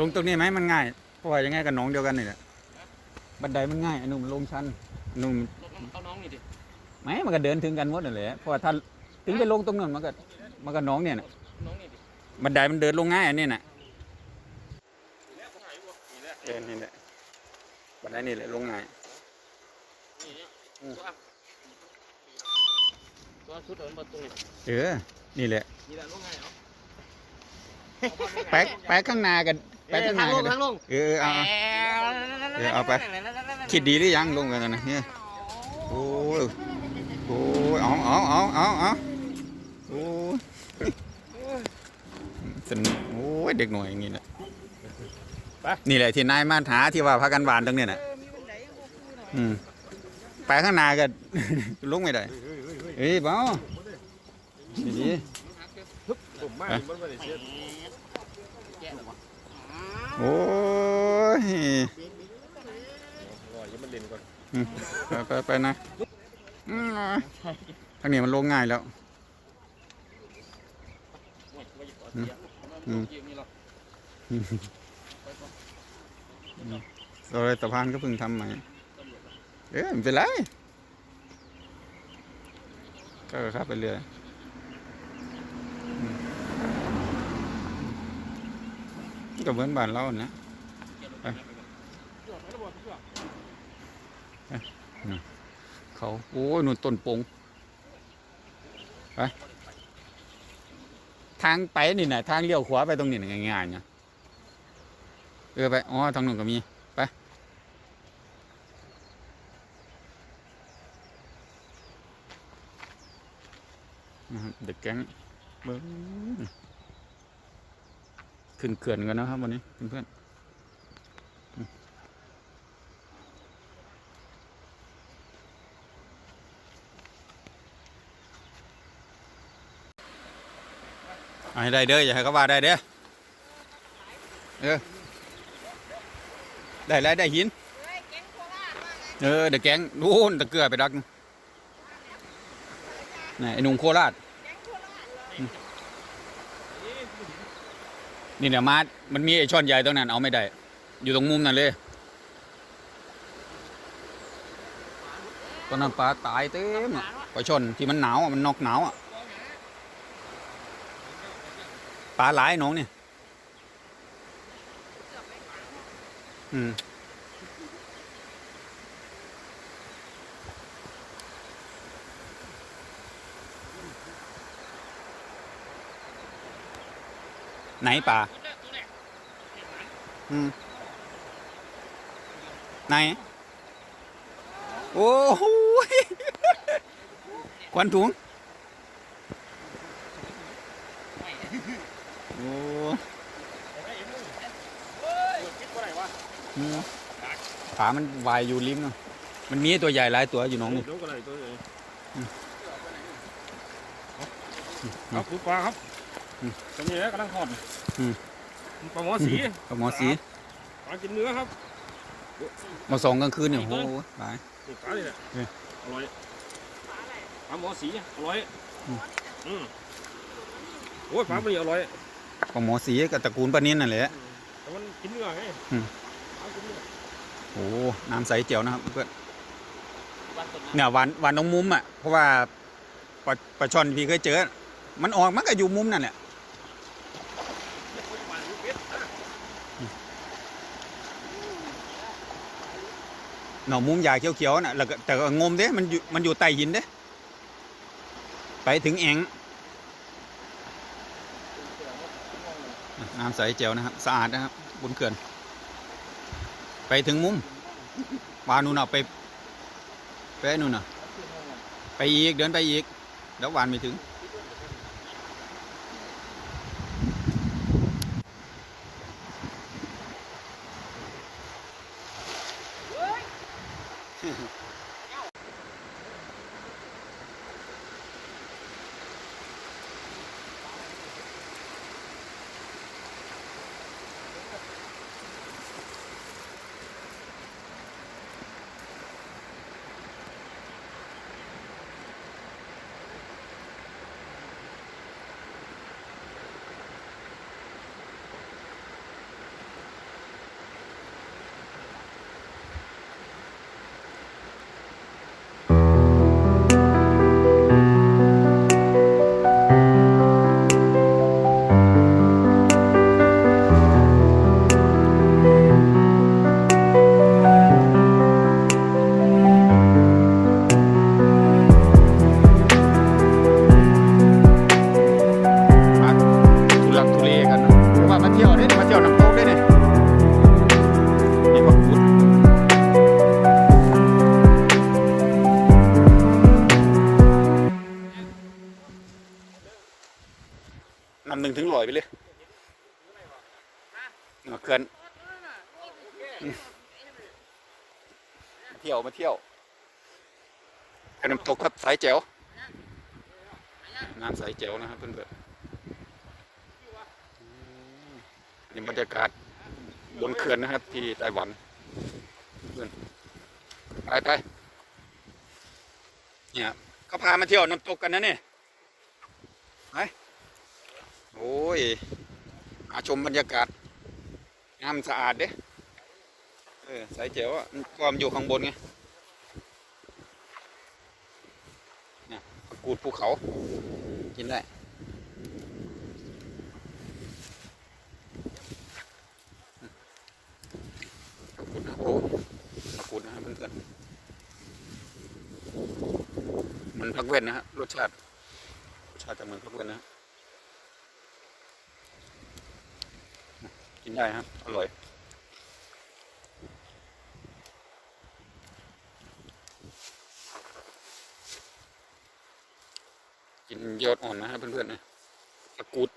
ลงตรงนี้ไหมมันง่ายเพราะว่ายังไงกับหน้องเดียวกันนี่แหละบันไดมันง่ายอันนู้นมันลงชันอันนู้นเอาน้องนี่ดิไม่มันก็เดินถึงกันหมดนั่นแหละเพราะว่าถ้าถึงไปลงตรงนั้นมันก็มันก็หน้องเนี่ยน่ะน้องนี่ดิบันไดมันเดินลงง่ายอันนี้น่ะเดินนี่แหละบันไดนี่แหละลงง่ายนี่เนี่ยตัวตัวชุดเดินมาตรงนี้เออนี่แหละนี่แหละลงไงเนาะไปไปข้างหน้ากัน ไปข้างหน้าทางลกังนทางลงเออเอาเอาเออเอาไปคิดดีหรือยังลงกันนะเนี่ยโอ้ยโอ้ยเอาเอาเอาเอาเอาโอ้ยสนโอ้ยเด็กหน่อยอย่างนี้แหละนี่แหละที่นายมาหาที่ว่าพากันหวานตรงเนี้ยน่ะอืมไปข้างหน้าก็ลงไม่ได้เฮ้ยเบาดีผมมากมันไม่ได้เสียๆ โอ้ยรอยังมันเล่นก่อนไปไปไปนะอืมทางนี้มันลงง่ายแล้วอืมเราเลยสะพานก็เพิ่งทำใหม่ เอ๊ะไม่เป็นไร ก็ขับไปเรื่อยอืม ก็เหมือนบ้านเรานะเขาโอ้ยนู่นต้นปงไปทางไปนี่นะทางเลี้ยวขวาไปตรงนี้นะง่ายๆนะเออไปอ๋อทางนู้นก็มีไปนะครับเด็กแก๊งเบิ้ง ขึ้นเขื่อนกันนะครับวันนี้เพื่อนๆให้ได้เด้ออย่าให้เขาว่าได้เด้อเออได้แล้วได้หินเออเด็กแก๊งนู่นตะเกียบไปดักนี่ไอ้หนุ่มโคราช นี่เนี่ยมามันมีไอช่อนใหญ่ตรงนั้นเอาไม่ได้ อยู่ตรงมุมนั่นเลยตอนนั้นปลาตายเต็มอะปลาช่อนที่มันหนาวอะมันนอกหนาวอะปลาหลายหน้องเนี่ยอืม ไหนปลาอืมไหน โอ้โหยควันถุง โอ้อืมขามันวายอยู่ริมเนาะมันมีตัวใหญ่หลายตัวอยู่หน้องนี่ดูกันเลยตัวเลยอืมครับคุณปลาครับอืม ตรงนี้กำลังทอดอืม ปลาหมอสีกับหมอสีปลากินเนื้อครับมาส่องกลางคืนเนี่ยโอ้โหตาย นี่ปลานี่แหละเอออร่อยปลาหมอสีอร่อยอืมอืมโอ้ยปลามันนี่อร่อยกับหมอสีกับตระกูลปลาเนียนนั่นแหละ แต่มันกินเนื้อไงอืม ปลากินเนื้อโอ้โหน้ำใสเจียวนะครับเพื่อนวันต้นเนี่ยหวานหวานตรงมุมอะเพราะว่าปลาปลาช่อนพี่เคยเจอ มันออกมันก็อยู่มุมนั่นแหละ หน่อมุมยาเขียวๆน่ะแล้วแต่ก็งมเด้มันอยู่มันอยู่ใต้หินเด้ไปถึงแองน้ำใสเจียวนะครับสะอาดนะครับบนเขื่อน ไปถึงมุมวานู่นน่ะไปไปนู่นน่ะไปอีกเดินไปอีกเดี๋ยววานไม่ถึง นำหนึ่งถึงลอยไปเลยมาเกินมาเที่ยวมาเที่ยวขนมตกครับสายแจ๋วงานสายแจ๋วนะครับเพื่อนๆนี่บรรยากาศบนเขื่อนนะครับ ที่ไต้หวันเพื่อนไปไปเนี่ยเขาพามาเที่ยวน้ำตกกันนะเนี่ยไป โอ้ยมาชมบรรยากาศงามสะอาดเด้เออสายเจ๋วอะความอยู่ข้างบนไงเนี่ยกูดภูเขา กินได้กูดนะโอ้กูดนะเพื่อนๆมันพักเว้นนะฮะรสชาติรสชาติจะเหมือนพักเว้นนะฮะ กินได้ครับ อร่อย กินยอดอ่อนนะครับเพื่อนๆนะตะกรูด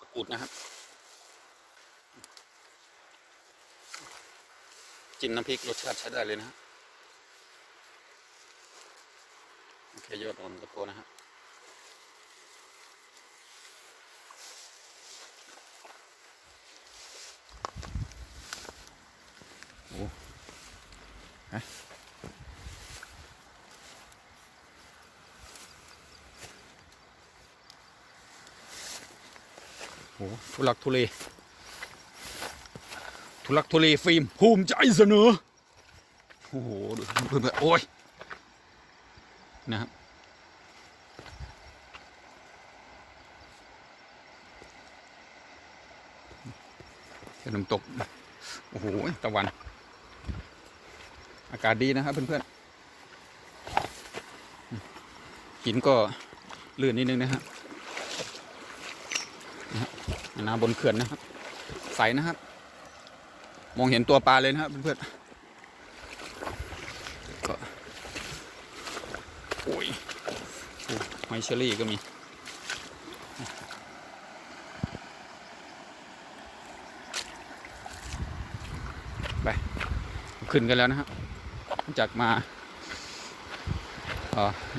ตะกรูดนะครับ กินน้ำพริกรสชาติใช้ได้เลยนะฮะโอเคยอดอ่อนก็พอนะฮะ โอ้ทุลักทุเล ทุลักทุเลฟิล์มภูมิใจเสนอ โอ้โหดูเพื่อนๆโอ้ย นะครับน้ำตก โอ้โห ตะวันากาศดีนะครับเพื่อนๆหินก็ลื่นนิดนึงนะครับน้ำบนเขื่อนนะครับ ใสนะครับ มองเห็นตัวปลาเลยนะครับเพื่อนๆก็โอ้ยโอ้หอยเชอรี่ก็มีไป ขึ้นกันแล้วนะครับ จากมา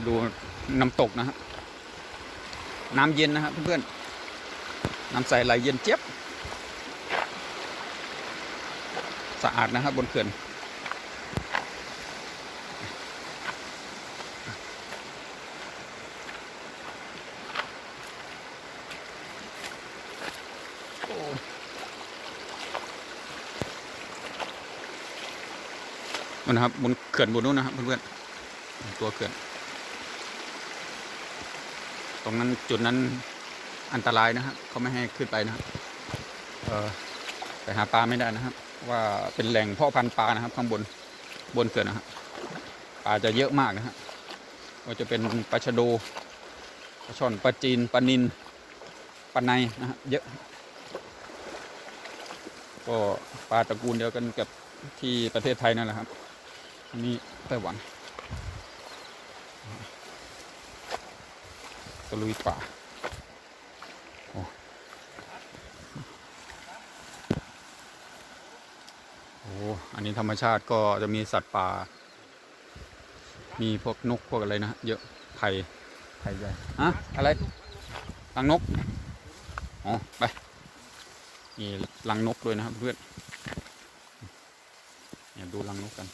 ดูน้ำตกนะครับน้ำเย็นนะครับเพื่อนๆน้ำใสไหลเย็นเจี๊ยบ สะอาดนะครับบนเขื่อน นู่นนะครับบนเขื่อนบนนู้นนะครับเพื่อนๆตัวเขื่อน ตรงนั้นจุดนั้นอันตรายนะครับเขาไม่ให้ขึ้นไปนะครับเออไปหาปลาไม่ได้นะครับ ว่าเป็นแหล่งเพาะพันธุ์ปลานะครับ ข้างบนบนเขื่อนนะครับปลาจะเยอะมากนะฮะก็จะเป็นปลาชะโดปลาช่อนปลาจีนปลานินปลาในนะฮะเยอะก็ปลาตระกูลเดียวกันกับที่ประเทศไทยนั่นแหละครับ อันนี้ไต้หวันตะลุยป่าโอ้อันนี้ธรรมชาติก็จะมีสัตว์ป่า มีพวกนกพวกอะไรนะเยอะไทยไทยใหญ่ฮะอะไรลังนกอ๋อไปมีลังนกด้วยนะครับเพื่อนเนี่ยดูลังนกกัน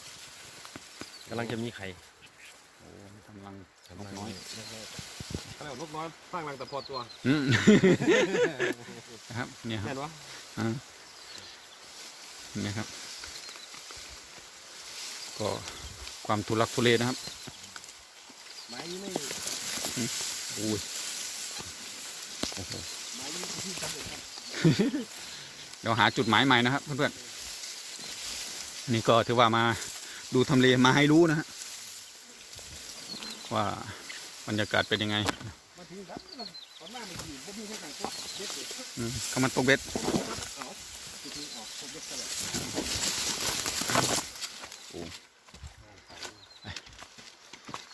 กำลังจะมีไข่โอ้ทำรังนกน้อยเขาเรียกว่านกน้อยสร้างรังแต่พอตัวอืมนะครับเนี่ยคเห็รับนวะอ่าเนี่ยครับ ก็ความทุลักทุเลนะครับไม้นี้ไม่อุ้ยโอ้โหไม้นี้ที่ทำเองครับเดี๋ยวหาจุดหมายใหม่นะครับเพื่อนๆนี่ก็ถือว่ามา ดูทำเลมาให้รู้นะฮะว่าบรรยากาศเป็นยังไงมาถึงครับตอนหน้ามันขี่พวกพี่ให้กันก็เด็ดเด็ดอืมเขามันตกเบ็ดเอาทีนี้ออกพวกเด็ดกันเลย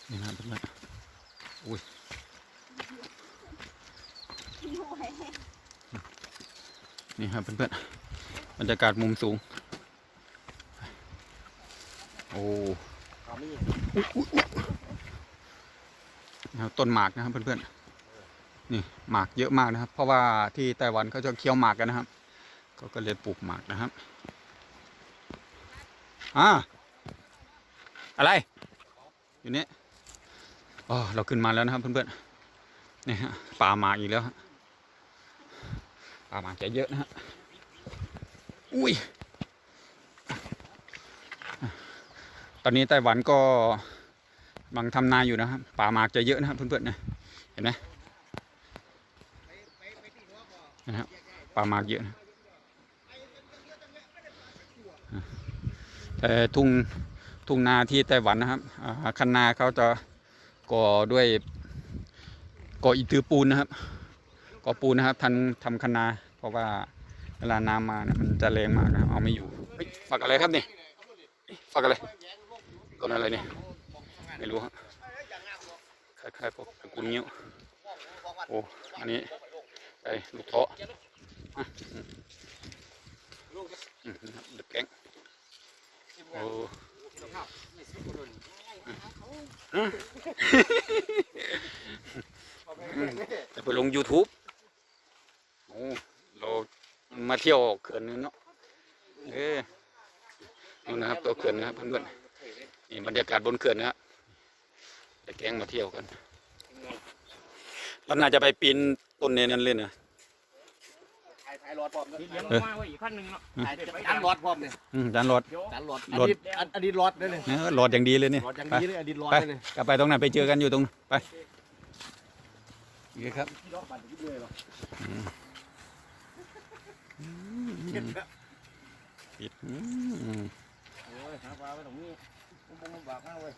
นี่นะเพื่อนอุ้ยนี่ครับเพื่อนๆบรรยากาศมุมสูง โอ้ต้นหมากนะครับเพื่อนๆ นี่หมากเยอะมากนะครับ เพราะว่าที่ไต้หวันเขาจะเคี้ยวหมากกันนะครับเขาก็เลยปลูกหมากนะครับ อ่า อะไร อยู่นี่อ๋อเราขึ้นมาแล้วนะครับเพื่อนๆ นี่ฮะป่าหมากอีกแล้วป่าหมากจะเยอะนะฮะ อุ้ย ตอนนี้ไต้หวันก็กำลังทำนาอยู่นะครับ ป่าหมากจะเยอะนะครับเพื่อนๆนะเห็นไหมนะครับป่าหมากเยอะนะแต่ทุ่งทุ่งนาที่ไต้หวันนะครับคันนาเขาจะก่อด้วยก่ออิฐือปูนนะครับก่อปูนนะครับทันทำคันนา เพราะว่าเวลาน้ำมานะมันจะแรงมากนะเอาไม่อยู่ฝักอะไรครับนี่ฝักอะไร ต้นอะไรเนี่ย ไม่รู้ครับคล้ายๆพวกตระกูลงิ้ยวโอ้อันนี้ไอ้ลูกเทาะอะอืมอืมนะครับเด็กแก๊งโอ้จะไปลง YouTube โอ้เรามาเที่ยวเขื่อนนึงเนาะเออนู่นนะครับตัวเขื่อนนะครับเพื่อนๆ นี่บรรยากาศบนเขื่อนนะครับเด็กแก๊งมาเที่ยวกันเราน่าจะไปปีนต้นเนนั้นเลยนะถ่ายถ่ายรอดพร้อมที่เลี้ยงมาไว้อีกขั้นหนึ่งเนาะถ่ายจานรอดพร้อมเนี่ยอืมจานรถเดี๋ยวจานรอดรอดอดีตอดีตรอดได้เลยเออรถอย่างดีเลยเนี่ยรอดอย่างไปนี้เลยอดีตรอดไปได้เลยกลับไปตรงไหนไปเจอกันอยู่ตรงไปนี่ครับที่รอดปั่นที่เลยหรอปิดอืมโอ้ยหาปลาไปตรงนี้ ผมผมบากมากเว้ย